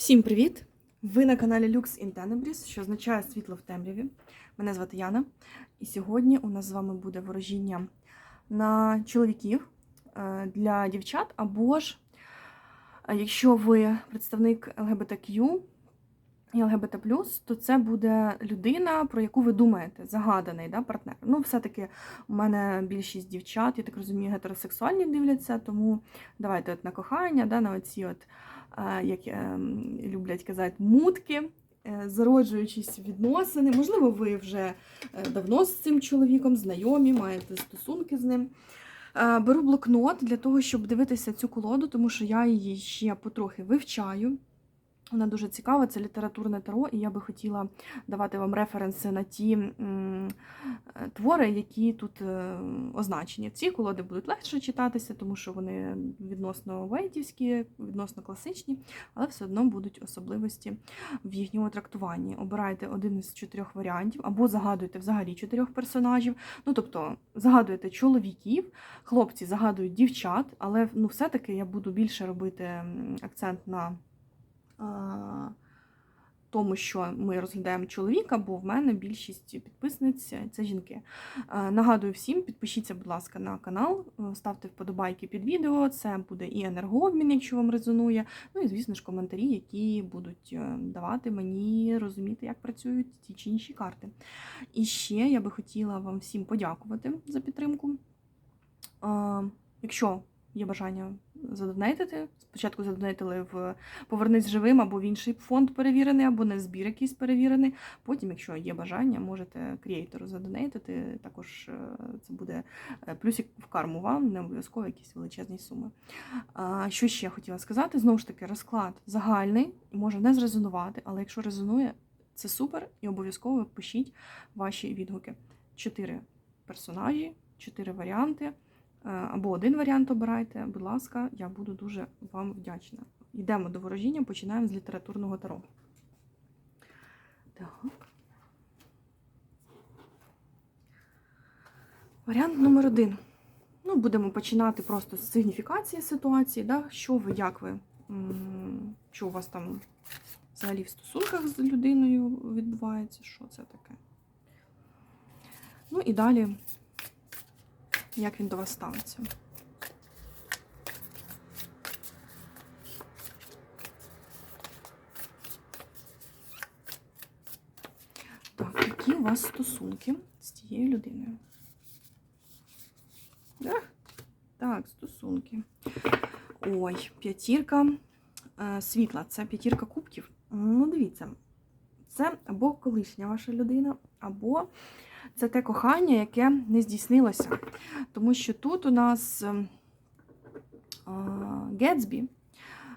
Всім привіт! Ви на каналі Lux in Tenebris, що означає світло в темряві. Мене звати Яна, і сьогодні у нас з вами буде ворожіння на чоловіків е, для дівчат, або ж е, якщо ви представник ЛГБТQ і ЛГБТ, то це буде людина, про яку ви думаєте, загаданий да, партнер. Ну, все-таки у мене більшість дівчат, я так розумію, гетеросексуальні дивляться, тому давайте от на кохання, да, на оці от як е, люблять казати, мутки, е, зароджуючись відносини. Можливо, ви вже е, давно з цим чоловіком знайомі, маєте стосунки з ним. Беру блокнот для того, щоб дивитися цю колоду, тому що я її ще потрохи вивчаю. Вона дуже цікава, це літературне таро, і я би хотіла давати вам референси на ті е, твори, які тут е, означені. Ці колоди будуть легше читатися, тому що вони відносно вейтівські, відносно класичні, але все одно будуть особливості в їхньому трактуванні. Обирайте один із чотирьох варіантів, або загадуйте взагалі чотирьох персонажів. Ну, тобто, загадуєте чоловіків, хлопці загадують дівчат, але ну, все-таки я буду більше робити акцент на тому, що ми розглядаємо чоловіка, бо в мене більшість підписниць це жінки. Нагадую всім, підпишіться, будь ласка, на канал, е, ставте вподобайки під відео. Це буде і енергообмін, якщо вам резонує. Ну і, звісно ж, коментарі, які будуть е, давати мені розуміти, як працюють ті чи інші карти. І ще я би хотіла вам всім подякувати за підтримку. Якщо є бажання задонейтити. Спочатку задонейтили в Повернись живим або в інший фонд перевірений, або на збір якийсь перевірений. Потім, якщо є бажання, можете креатору задонейтити. Також е, це буде е, плюсик в карму вам, не обов'язково якісь величезні суми. Що ще хотіла сказати? Знову ж таки, розклад загальний може не зрезонувати, але якщо резонує, це супер, і обов'язково пишіть ваші відгуки. Чотири персонажі, чотири варіанти. Е, або один варіант обирайте, будь ласка, я буду дуже вам вдячна. Йдемо до ворожіння, починаємо з літературного таро. Так. Варіант номер один. Ну, будемо починати просто з сигніфікації ситуації, да? що ви, як ви, що у вас там взагалі в стосунках з людиною відбувається, що це таке. Ну і далі як він до вас ставиться. Так, які у вас стосунки з тією людиною? Так, стосунки. Ой, п'ятірка е, світла. Це п'ятірка кубків. Ну, дивіться, це або колишня ваша людина, або це те кохання, яке не здійснилося. Тому що тут у нас ем, Гетсбі,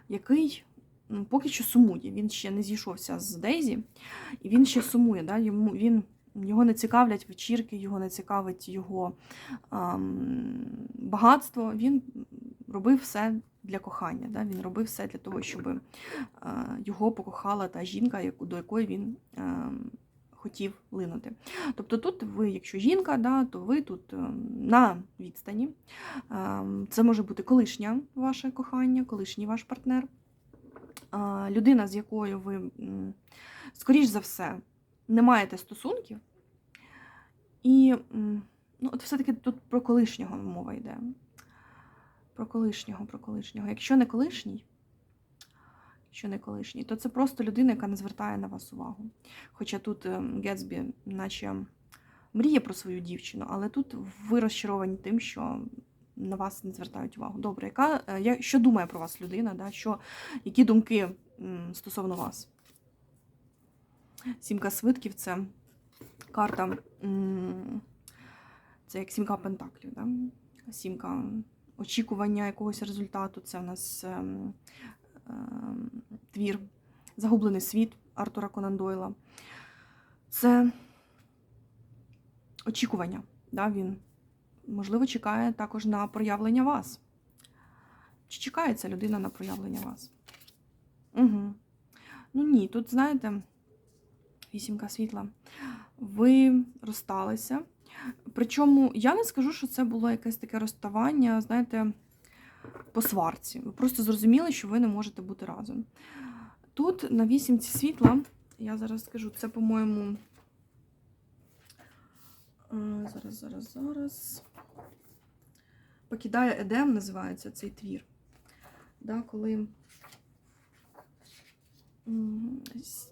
який поки що сумує. Він ще не зійшовся з Дейзі, і він ще сумує. Да? Йому, він, Його не цікавлять вечірки, його не цікавить його ем, багатство. Він робив все для кохання. Да? Він робив все для того, щоб е, його покохала та жінка, до якої він. Е, хотів линути. Тобто тут ви, якщо жінка, да, то ви тут на відстані. Це може бути колишнє ваше кохання, колишній ваш партнер, людина, з якою ви, скоріш за все, не маєте стосунків. І ну, от все-таки тут про колишнього мова йде. Про колишнього, про колишнього. Якщо не колишній, що не колишній, то це просто людина, яка не звертає на вас увагу. Хоча тут Гетсбі, наче мріє про свою дівчину, але тут ви розчаровані тим, що на вас не звертають увагу. Добре, яка, е, що думає про вас людина? Да? Що, Які думки стосовно вас? Сімка свитків це карта, це як сімка пентаклів. Да? Сімка очікування якогось результату. Це в нас ем, ем, твір Загублений світ Артура Конан Дойла. Це очікування. Да, Він, можливо, чекає також на проявлення вас. Чи чекає ця людина на проявлення вас? Угу. Ну ні, тут, знаєте, вісімка світла. Ви розсталися. Причому я не скажу, що це було якесь таке розставання, знаєте, по сварці. Ви просто зрозуміли, що ви не можете бути разом. Тут на вісімці світла, я зараз скажу, це, по-моєму. е, Зараз, зараз, зараз. Покидає Едем, називається цей твір. Да, коли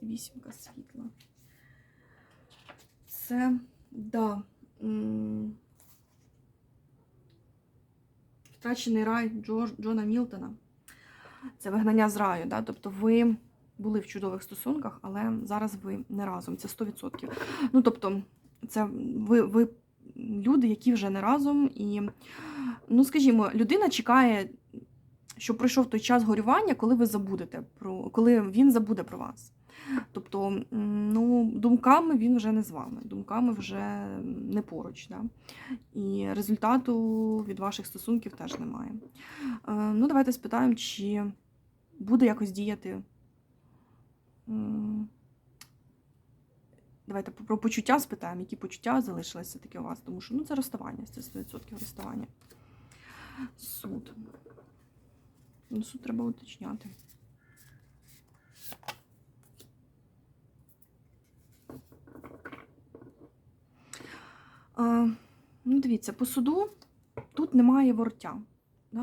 вісімка світла. Це, да. Втрачений рай Джор, Джона Мілтона. Це вигнання з раю. Да? Тобто ви були в чудових стосунках, але зараз ви не разом. Це 100%. Ну, тобто, це ви, ви люди, які вже не разом. І, ну, скажімо, людина чекає, щоб пройшов той час горювання, коли ви забудете про коли він забуде про вас. Тобто, ну, думками він вже не з вами, думками вже не поруч. Да? І результату від ваших стосунків теж немає. Е, ну, давайте спитаємо, чи буде якось діяти. Давайте про почуття спитаємо, які почуття залишилися таки у вас, тому що ну, це розставання, це 100% розставання. Суд. Ну, суд треба уточняти. Ну, дивіться, по суду тут немає вороття.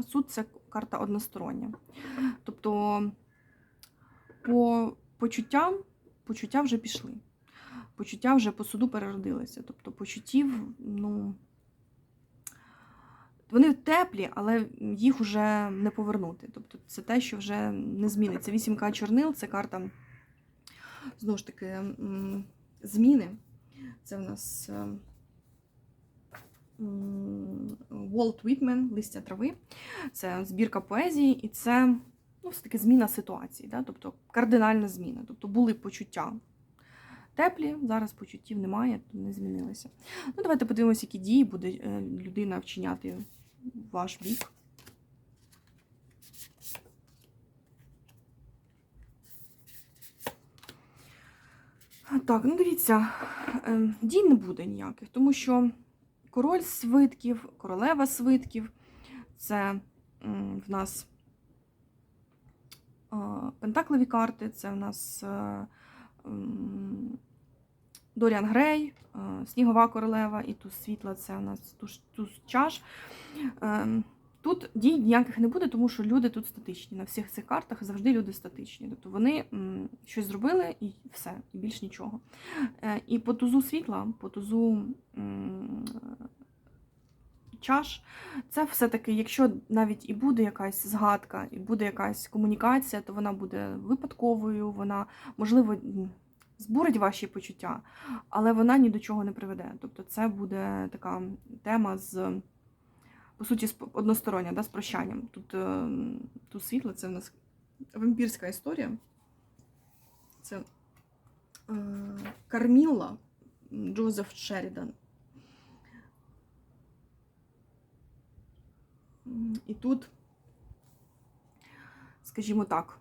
Суд це карта одностороння. Тобто по почуттям почуття вже пішли. Почуття вже по суду переродилися. Тобто почуттів, ну. Вони теплі, але їх вже не повернути. Тобто це те, що вже не зміниться. Вісімка чорнил це карта, знову ж таки, зміни. Це в нас Walt Whitman, листя трави. Це збірка поезії, і це ну, все-таки зміна ситуації, да? тобто кардинальна зміна. Тобто були почуття теплі, зараз почуттів немає, не змінилися. Ну, давайте подивимося, які дії буде е, людина вчиняти ваш бік. Так, ну дивіться, е, дій не буде ніяких, тому що король свитків, королева свитків це в нас пентакливі карти, це в нас е, Доріан Грей, е, Снігова королева і туз світла це у нас туз, чаш. Тут дій ніяких не буде, тому що люди тут статичні. На всіх цих картах завжди люди статичні. Тобто вони щось зробили і все, і більш нічого. Е, І по тузу світла, по тузу чаш, це все-таки, якщо навіть і буде якась згадка, і буде якась комунікація, то вона буде випадковою, вона, можливо, збурить ваші почуття, але вона ні до чого не приведе. Тобто це буде така тема з, по суті, одностороння, да, з прощанням. Тут, е, тут світло, це в нас вампірська історія. Це е, Карміла Джозеф Шерідан. І тут, скажімо так,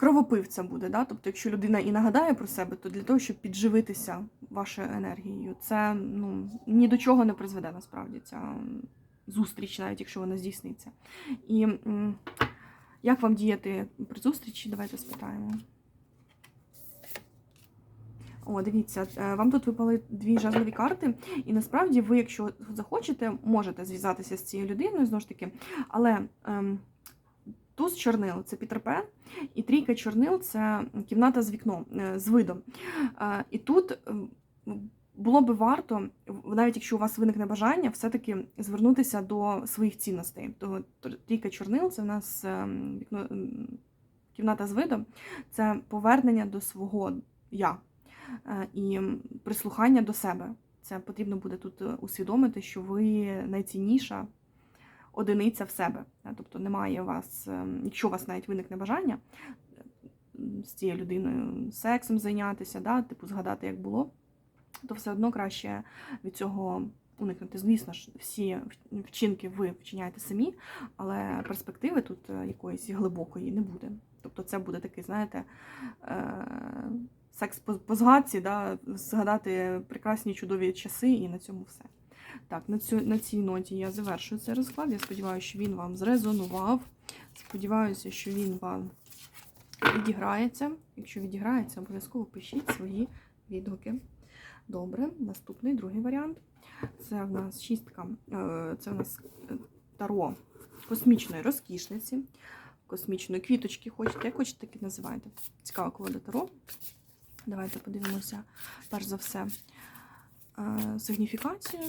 кровопивця буде. Да? Тобто, якщо людина і нагадає про себе, то для того, щоб підживитися вашою енергією, це ну, ні до чого не призведе насправді ця зустріч, навіть якщо вона здійсниться. І як вам діяти при зустрічі? Давайте спитаємо. О, дивіться, е, вам тут випали дві жезлові карти, і насправді ви, якщо захочете, можете зв'язатися з цією людиною, знову ж таки, але ем, туз чорнил це Пітер Пен, і трійка чорнил це кімната з вікном, е, з видом. Е, І тут було би варто, навіть якщо у вас виникне бажання, все-таки звернутися до своїх цінностей. То трійка чорнил це в нас ем, вікно, кімната з видом, це повернення до свого я е, і прислухання до себе. Це потрібно буде тут е, усвідомити, що ви найцінніша одиниця в себе. Тобто немає у вас, е, якщо у вас навіть виникне бажання е, з цією людиною сексом зайнятися, да, типу згадати, як було, то все одно краще від цього уникнути. Звісно ж, всі вчинки ви вчиняєте самі, але перспективи тут е, якоїсь глибокої не буде. Тобто це буде такий, знаєте, е, секс по згадці, да, згадати прекрасні чудові часи, і на цьому все. Так, на, цю, на цій ноті я завершую цей розклад. Я сподіваюся, що він вам зрезонував. Сподіваюся, що він вам відіграється. Якщо відіграється, обов'язково пишіть свої відгуки. Добре, наступний другий варіант. Це в нас шістка, е, це в нас е, таро космічної розкішниці, космічної квіточки, хочете, як хочете, так і називайте. Цікава колода таро. Давайте подивимося, перш за все, е, сигніфікацію,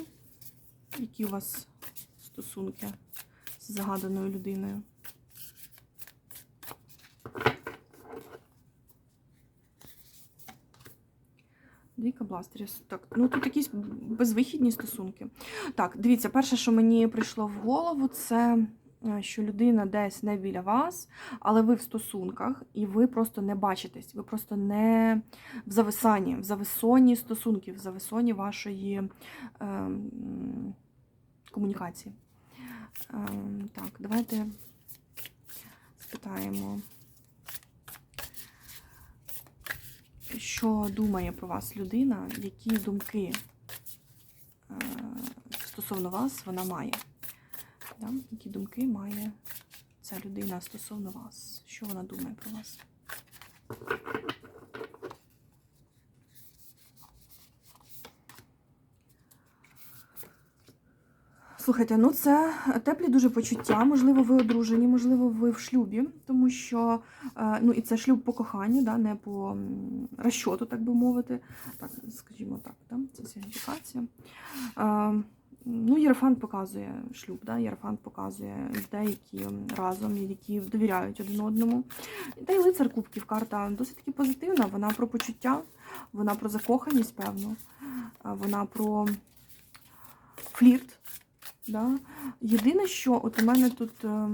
які у вас стосунки з загаданою людиною. Двійка бластерів. Так, ну тут якісь безвихідні стосунки. Так, дивіться, перше, що мені прийшло в голову, це що людина десь не біля вас, але ви в стосунках, і ви просто не бачитесь. Ви просто не в зависанні, в зависоні стосунків, в зависоні вашої е, комунікації. Е, так, давайте спитаємо. що думає про вас людина, які думки е, стосовно вас вона має. Да? Які думки має ця людина стосовно вас? Що вона думає про вас? Слухайте, ну це теплі дуже почуття. Можливо, ви одружені, можливо, ви в шлюбі, тому що е, ну і це шлюб по коханню, да, не по розчоту, так би мовити. Так, скажімо так, да, це сигніфікація. Ну, Єрофант показує шлюб, да? Єрофант показує людей, які разом, які довіряють один одному. Та й лицар кубків карта досить таки позитивна. Вона про почуття, вона про закоханість, певно, вона про флірт. Да? Єдине, що от у мене тут е,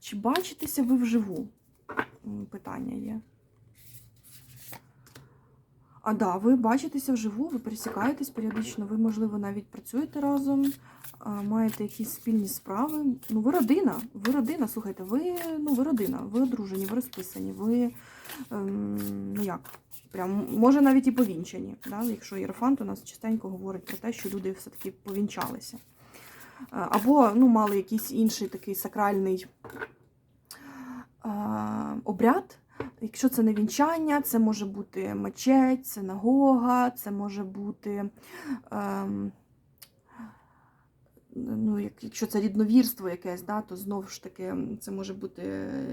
чи бачитеся ви вживу? Питання є. А да, ви бачитеся вживу, ви пересікаєтесь періодично, ви, можливо, навіть працюєте разом, маєте якісь спільні справи. Ну, ви родина, ви родина, слухайте, ви, ну, ви родина, ви одружені, ви розписані, ви ем, ну як, прям, може навіть і повінчані. Да? Якщо Єрофант у нас частенько говорить про те, що люди все-таки повінчалися. Або ну, мали якийсь інший такий сакральний а, обряд. Якщо це не вінчання, це може бути мечеть, синагога, це може бути, ем, ну, як- якщо це рідновірство якесь, да, то знову ж таки це може бути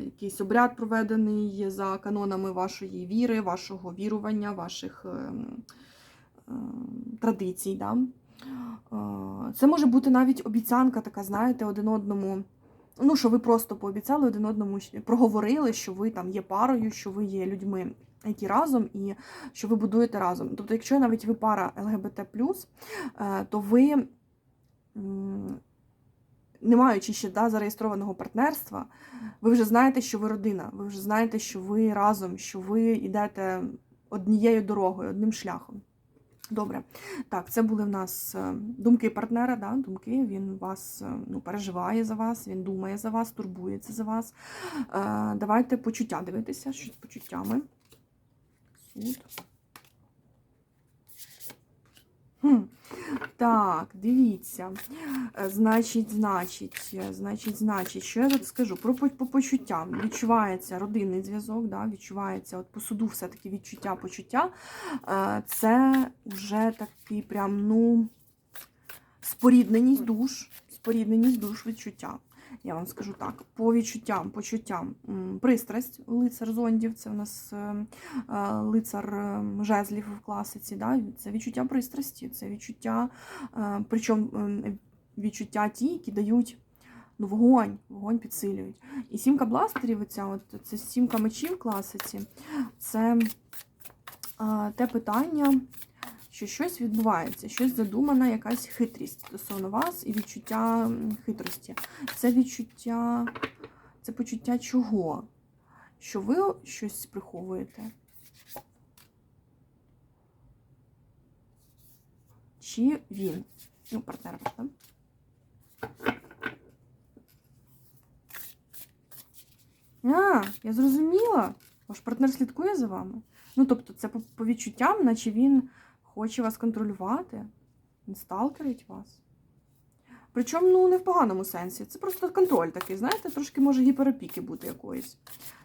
якийсь обряд проведений за канонами вашої віри, вашого вірування, ваших ем, ем, традицій. Да. Е, Це може бути навіть обіцянка, така, знаєте, один одному. Ну, що ви просто пообіцяли один одному, проговорили, що ви там є парою, що ви є людьми, які разом, і що ви будуєте разом. Тобто, якщо навіть ви пара ЛГБТ, е, то ви, не маючи ще да, зареєстрованого партнерства, ви вже знаєте, що ви родина, ви вже знаєте, що ви разом, що ви йдете однією дорогою, одним шляхом. Добре, так, це були в нас е, думки партнера, да, думки. Він вас е, ну, переживає за вас, він думає за вас, турбується за вас. Е, давайте почуття дивитися, що з почуттями. Суд. Так, дивіться. Е, Значить, значить, е, значить, значить, що я тут скажу? Про по, по почуттям. Відчувається родинний зв'язок, да, відчувається от по суду все-таки відчуття, почуття. Е, Це вже такий прям, ну, спорідненість душ, спорідненість душ відчуття. Я вам скажу так, по відчуттям, почуттям, пристрасть, лицар зондів, це у нас е, е, лицар е, жезлів в класиці, да? це відчуття пристрасті, це відчуття, причому відчуття ті, які дають ну, вогонь, вогонь підсилюють. І сімка бластерів, оця, от, це сімка мечів в класиці, це е, те питання, що щось відбувається, щось задумана, якась хитрість стосовно вас і відчуття хитрості. Це відчуття, це почуття чого? Що ви щось приховуєте? Чи він? Ну, партнер ваш, так? А, я зрозуміла. Ваш партнер слідкує за вами. Ну, тобто, це по, по відчуттям, наче він хоче вас контролювати. Він сталкерить вас. Причому ну, не в поганому сенсі. Це просто контроль такий, знаєте, трошки може гіперопіки бути якоїсь.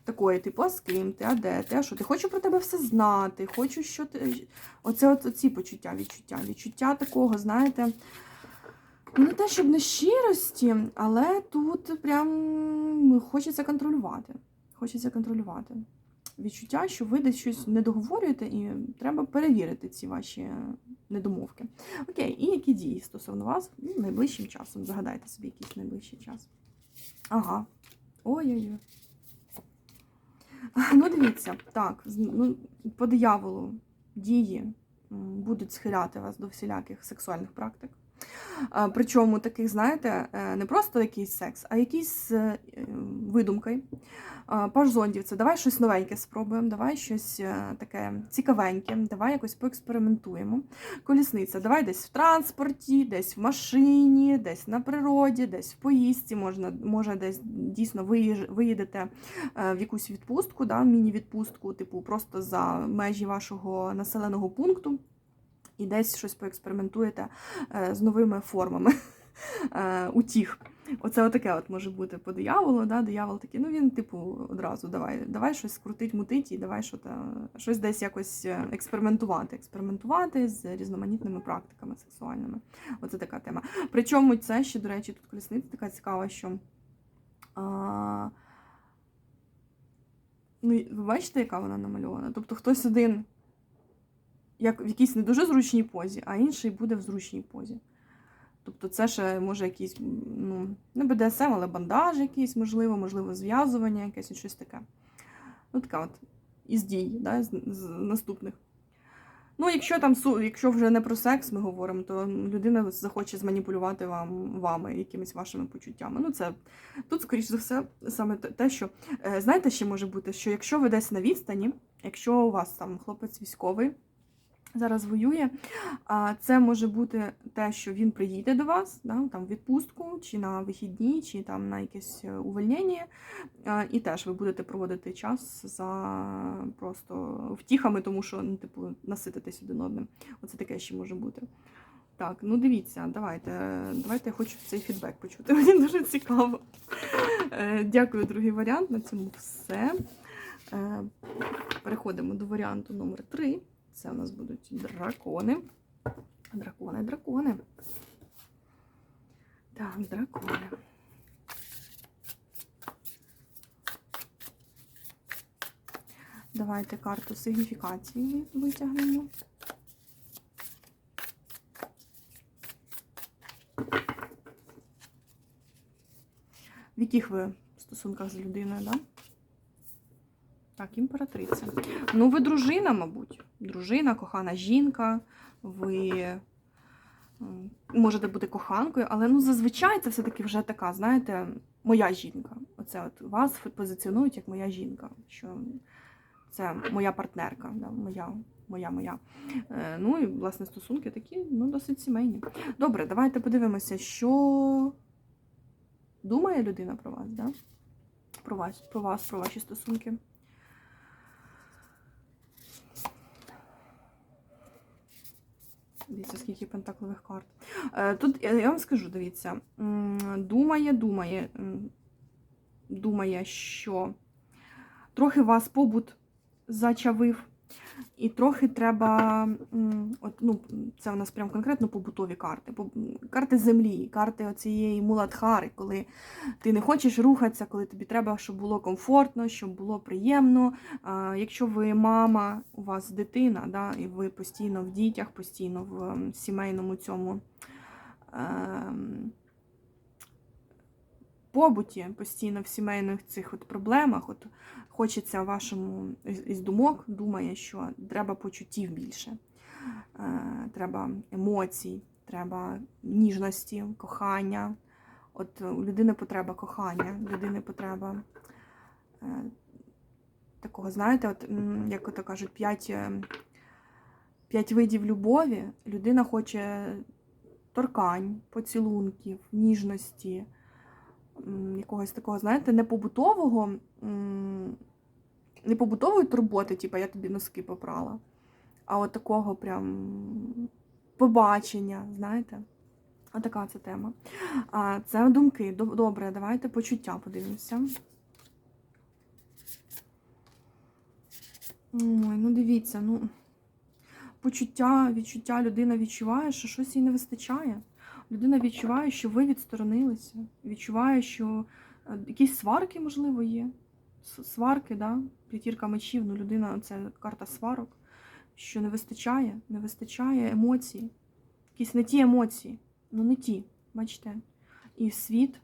Такої, типу, а з ким ти, а де ти, а що ти? Хочу про тебе все знати, хочу, що ти. Оце от, ці почуття, відчуття. Відчуття такого, знаєте. Ну, не те, щоб не щирості, але тут прям хочеться контролювати. Хочеться контролювати. Відчуття, що ви десь щось не договорюєте, і треба перевірити ці ваші недомовки. Окей, і які дії стосовно вас найближчим часом? Загадайте собі якийсь найближчий час. Ага. Ой-ой-ой. Ну, дивіться, так, ну, по дияволу дії будуть схиляти вас до всіляких сексуальних практик. Причому таких, знаєте, е, не просто якийсь секс, а якийсь е, е, Паш зондів, це давай щось новеньке спробуємо, давай щось е, таке цікавеньке, давай якось поекспериментуємо. Колісниця, давай десь в транспорті, десь в машині, десь на природі, десь в поїздці, можна, може десь дійсно виїдете в якусь відпустку, да, міні-відпустку, типу просто за межі вашого населеного пункту і десь щось поекспериментуєте е, з новими формами е, утіх. Оце отаке от може бути по дияволу. Да? Диявол такий, ну він, типу, одразу давай, давай щось крутить, мутить і давай що щось десь якось е, експериментувати. Експериментувати з різноманітними практиками сексуальними. Оце така тема. Причому це ще, до речі, тут колісниця така цікава, що. А, ну, ви бачите, яка вона намальована? Тобто хтось один як в якійсь не дуже зручній позі, а інший буде в зручній позі. Тобто це ще може якийсь, ну, не БДСМ, але бандаж якийсь, можливо, можливо, зв'язування, якесь щось таке. Ну, така от із дій, да, з, з наступних. Ну, якщо там якщо вже не про секс ми говоримо, то людина захоче зманіпулювати вам вами якимись вашими почуттями. Ну, це тут, скоріш за все, саме те- що е, знаєте, ще може бути, що якщо ви десь на відстані, якщо у вас там хлопець військовий зараз воює, це може бути те, що він приїде до вас, да, там в відпустку, чи на вихідні, чи там на якесь е, увольнення, і теж ви будете проводити час за просто втіхами, тому що ну, типу, насититись один одним. Оце таке ще може бути. Так, ну дивіться, давайте. Давайте я хочу цей фідбек почути. Мені дуже цікаво. Е, Дякую, другий варіант. На цьому все. Е, Переходимо до варіанту номер 3. Це у нас будуть дракони. Дракони, дракони. Так, дракони. Давайте карту сигніфікації витягнемо. В яких ви стосунках з людиною, да? Так, імператриця. Ну, ви дружина, мабуть. Дружина, кохана жінка, ви можете бути коханкою, але ну, зазвичай це все-таки вже така, знаєте, моя жінка. Оце от вас позиціонують як моя жінка. Що це моя партнерка, да, моя, моя, моя. Е, ну і власне стосунки такі, ну, досить сімейні. Добре, давайте подивимося, що думає людина про вас, да? Про вас, про вас, про ваші стосунки. Дивіться, скільки пентаклових карт. Е, Тут я я вам скажу, дивіться, думає, думає, думає, що трохи вас побут зачавив, і трохи треба. От, ну, це у нас прям конкретно побутові карти. Карти землі, карти оцієї муладхари, коли ти не хочеш рухатися, коли тобі треба, щоб було комфортно, щоб було приємно. Якщо ви мама, у вас дитина, да, і ви постійно в дітях, постійно в сімейному цьому ем, побуті, постійно в сімейних цих от проблемах, от хочеться вашому із думок, думає, що треба почуттів більше, е, треба емоцій, треба ніжності, кохання. От у людини потреба кохання, у людини потреба е, такого, знаєте, от, як ото кажуть, п'ять, е, п'ять видів любові. Людина хоче торкань, поцілунків, ніжності, якогось такого, знаєте, не побутового, м, не побутової турботи, типу я тобі носки попрала, а от такого прям побачення, знаєте. А така це тема. А, Це думки. Добре, давайте почуття подивимося. Ой, ну дивіться, ну почуття, відчуття людина відчуває, що щось їй не вистачає. Людина відчуває, що ви відсторонилися, відчуває, що е, якісь сварки, можливо, є. Сварки, да? п'ятірка мечів, ну людина це карта сварок, що не вистачає, не вистачає емоцій. Якісь не ті емоції, ну не ті, бачите. І світ.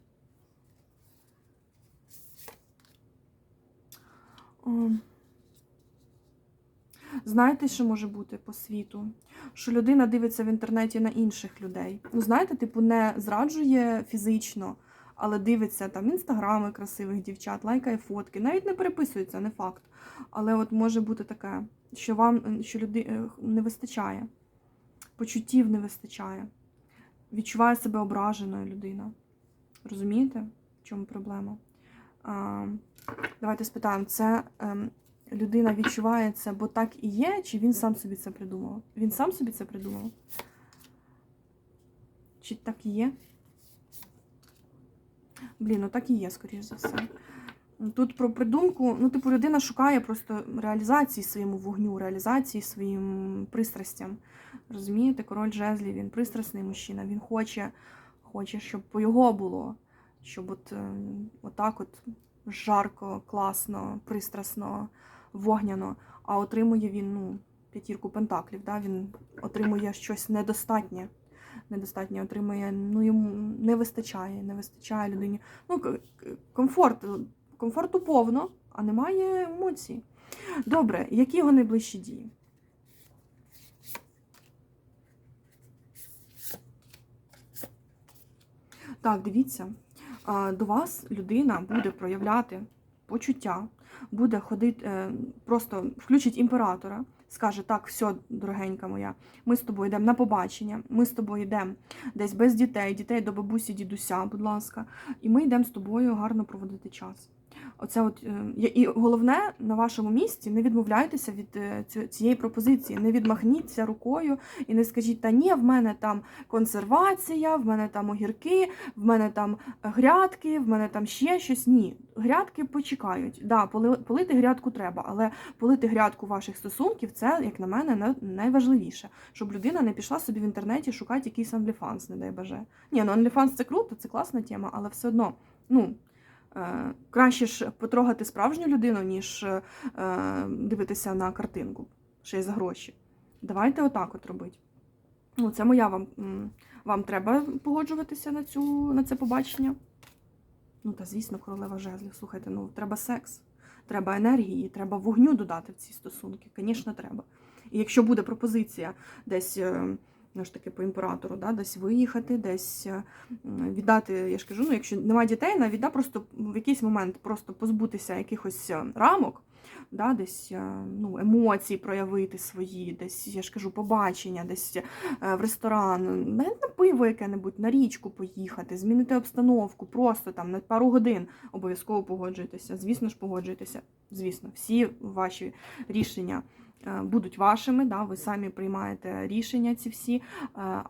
Знаєте, що може бути по світу? Що людина дивиться в інтернеті на інших людей. Ну, знаєте, типу, не зраджує фізично, але дивиться там інстаграми красивих дівчат, лайкає фотки. Навіть не переписується, не факт. Але от може бути таке, що вам що люди е, не вистачає, почуттів не вистачає. Відчуває себе ображеною людина. Розумієте, в чому проблема? А, давайте спитаємо, це ем, людина відчуває це, бо так і є, чи він сам собі це придумав? Він сам собі це придумав? Чи так і є? Блін, ну так і є, скоріш за все. Тут про придумку, ну, типу, людина шукає просто реалізації своєму вогню, реалізації своїм пристрастям. Розумієте, король жезлів, він пристрасний мужчина, він хоче, хоче, щоб по його було, щоб от, е, отак от жарко, класно, пристрасно, вогняно, а отримує він ну, п'ятірку пентаклів, да? він отримує щось недостатнє. Недостатньо отримує, ну йому не вистачає, не вистачає людині. Ну, комфорт, комфорту повно, а немає емоцій. Добре, які його найближчі дії? Так, дивіться, до вас людина буде проявляти почуття, буде ходити, е, просто включить імператора, скаже: так, все, дорогенька моя, ми з тобою йдемо на побачення, ми з тобою йдемо десь без дітей, дітей до бабусі, дідуся, будь ласка, і ми йдемо з тобою гарно проводити час. Оце от е, і головне на вашому місці не відмовляйтеся від е, цієї пропозиції, не відмахніться рукою і не скажіть, та ні, в мене там консервація, в мене там огірки, в мене там грядки, в мене там ще щось. Ні, грядки почекають. Да, поли- полити грядку треба, але полити грядку ваших стосунків це, як на мене, на- найважливіше, щоб людина не пішла собі в інтернеті шукати якийсь OnlyFans, не дай боже. Ні, ну OnlyFans це круто, це класна тема, але все одно, ну. Е, Краще ж потрогати справжню людину, ніж е, дивитися на картинку, ще й за гроші. Давайте отак от робити. Ну, це моя вам. Вам треба погоджуватися на цю на це побачення? Ну, та звісно, королева жезлів. Слухайте, ну треба секс, треба енергії, треба вогню додати в ці стосунки. Звісно, треба. І якщо буде пропозиція десь. Ну ж таки по імператору, да, десь виїхати, десь е, віддати, я ж кажу, ну якщо немає дітей, навіть да, просто в якийсь момент просто позбутися якихось е, рамок, да, десь е, ну, емоцій проявити свої, десь, я ж кажу, побачення, десь в ресторан, навіть на пиво яке-небудь, на річку поїхати, змінити обстановку, просто там на пару годин обов'язково погоджуйтеся. Звісно ж, погоджуйтеся. Звісно, всі ваші рішення будуть вашими, да, ви самі приймаєте рішення ці всі, е,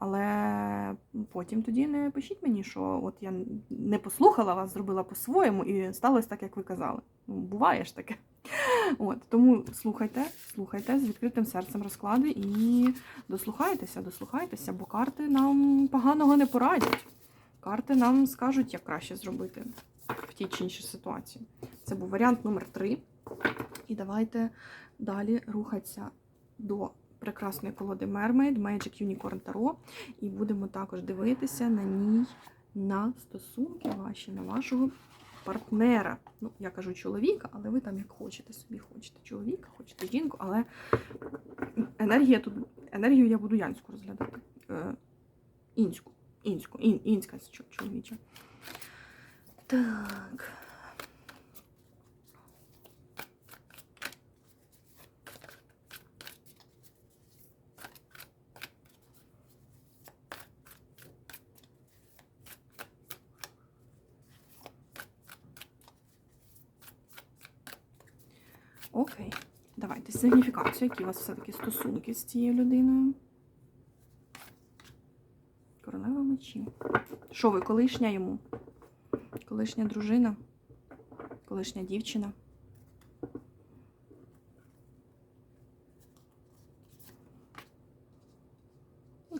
але потім тоді не пишіть мені, що от я не послухала вас, зробила по-своєму і сталося так, як ви казали. Ну, буває ж таке. От, тому слухайте, слухайте з відкритим серцем розклади і дослухайтеся, дослухайтеся, бо карти нам поганого не порадять. Карти нам скажуть, як краще зробити в тій чи іншій ситуації. Це був варіант номер 3. І давайте далі рухатися до прекрасної колоди Mermaid, Magic Unicorn Tarot. І будемо також дивитися на ній на стосунки ваші, на вашого партнера. Ну, я кажу чоловіка, але ви там як хочете собі хочете чоловіка, хочете жінку, але енергія тут, енергію я буду янську розглядати. Е, інську, інську, ін, інська чоловіча. Так. Окей. Давайте сигніфікацію, які у вас все-таки стосунки з цією людиною. Королева мечів. Що ви, колишня йому? Колишня дружина? Колишня дівчина?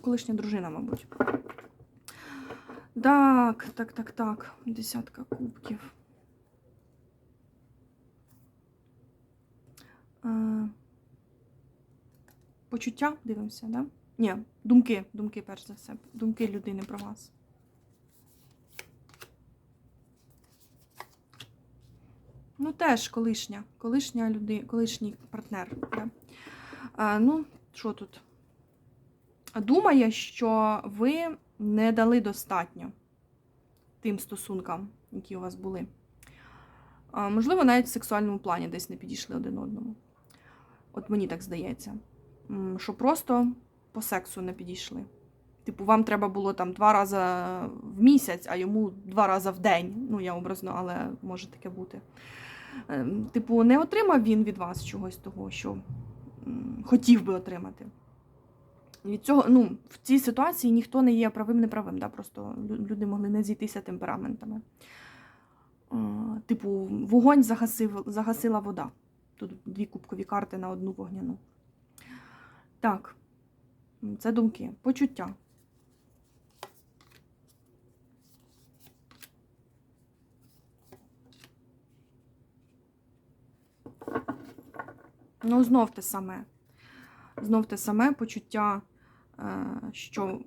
Колишня дружина, мабуть. Так, так, так, так. Десятка кубків. Почуття дивимося, да? Ні, думки, думки, перш за все. Думки людини про вас. Ну, теж колишня, колишня люди, колишній партнер. Да? А, ну, що тут? Думає, що ви не дали достатньо тим стосункам, які у вас були. А, можливо, навіть в сексуальному плані десь не підійшли один одному. От мені так здається. Що просто по сексу не підійшли. Типу, вам треба було там два рази в місяць, а йому два рази в день. Ну, я образно, але може таке бути. Ем, Типу, не отримав він від вас чогось того, що хотів би отримати. Від цього, ну, в цій ситуації ніхто не є правим неправим, да? просто люди могли не зійтися темпераментами. Е, Типу, вогонь загасив, загасила вода. Тут дві кубкові карти на одну вогняну. Так, це думки. Почуття. Ну, знов те саме. Знов те саме почуття, е, що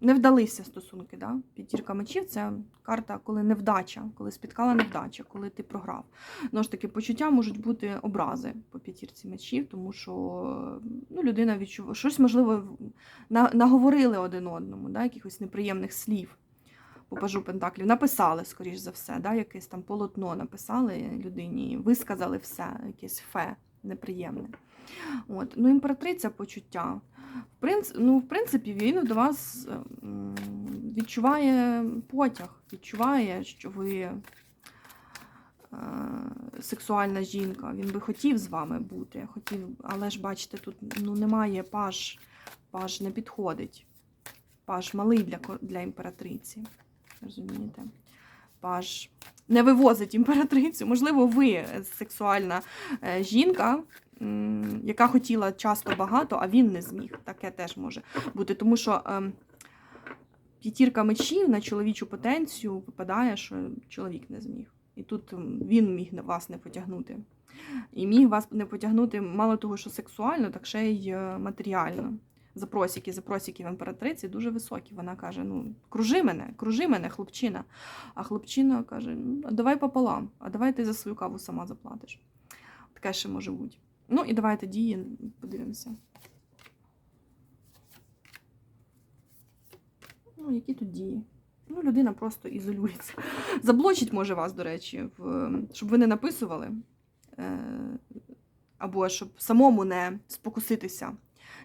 не вдалися стосунки. Да? П'ятірка мечів це карта, коли невдача, коли спіткала невдача, коли ти програв. Знову ж таки, почуття можуть бути образи по п'ятірці мечів, тому що ну, людина відчуває, щось, можливо, наговорили один одному, да? якихось неприємних слів. По пажу Пентаклів написали, скоріш за все, да? якесь там полотно написали людині, висказали все, якесь фе неприємне. От. Ну, імператриця почуття. В, принц... ну, в принципі, він до вас ем, відчуває потяг, відчуває, що ви е, сексуальна жінка. Він би хотів з вами бути, хотів, але ж бачите, тут ну, немає паж, паж не підходить. Паж малий для, для імператриці. Розумієте? Паж не вивозить імператрицю. Можливо, ви сексуальна е, жінка, яка хотіла часто багато, а він не зміг. Таке теж може бути. Тому що ем, п'ятірка мечів на чоловічу потенцію випадає, що чоловік не зміг. І тут він міг вас не потягнути. І міг вас не потягнути мало того, що сексуально, так ще й е, матеріально. Запросики, запросики в імператриці дуже високі. Вона каже: ну, кружи мене, кружи мене, хлопчина. А хлопчина каже: ну, давай пополам, а давай ти за свою каву сама заплатиш. Таке ще може бути. Ну і давайте дії подивимося. Ну, які тут дії? Ну, людина просто ізолюється. Заблочить може вас, до речі, в... щоб ви не написували. Е, Або щоб самому не спокуситися,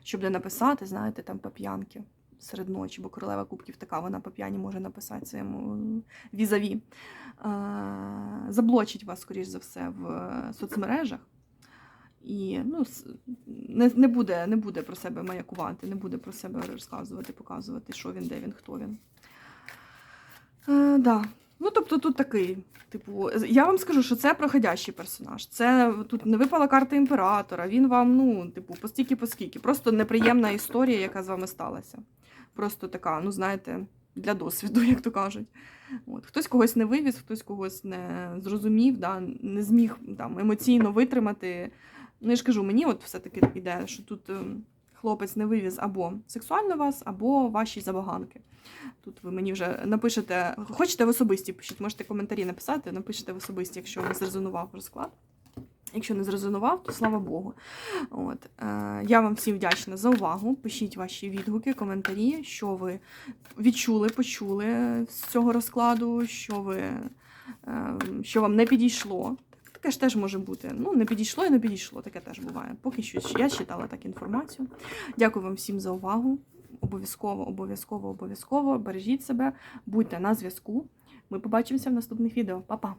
щоб не написати, знаєте, там по п'янки серед ночі, бо королева кубків така, вона по п'яні може написати своєму візаві. Е, Заблочить вас, скоріш за все, в соцмережах. І ну, не, не, буде, не буде про себе маякувати, не буде про себе розказувати, показувати, що він, де він, хто він. Е, да. Ну, тобто тут такий, типу, я вам скажу, що це проходящий персонаж. Це тут не випала карта імператора, він вам, ну, типу, постільки поскільки. Просто неприємна історія, яка з вами сталася. Просто така, ну, знаєте, для досвіду, як то кажуть. От. Хтось когось не вивіз, хтось когось не зрозумів, да, не зміг там, емоційно витримати. Ну, я ж кажу, мені от все-таки йде, що тут ем, хлопець не вивіз або сексуально вас, або ваші забаганки. Тут ви мені вже напишете, хочете в особисті, пишіть, можете коментарі написати, напишете в особисті, якщо не зрезонував розклад. Якщо не зрезонував, то слава Богу. От. Е, я вам всім вдячна за увагу. Пишіть ваші відгуки, коментарі, що ви відчули, почули з цього розкладу, що ви, е, що вам не підійшло. Таке ж теж може бути. Ну, не підійшло і не підійшло, таке теж буває. Поки що я читала так інформацію. Дякую вам всім за увагу. Обов'язково, обов'язково, обов'язково бережіть себе, будьте на зв'язку. Ми побачимося в наступних відео. Па-па!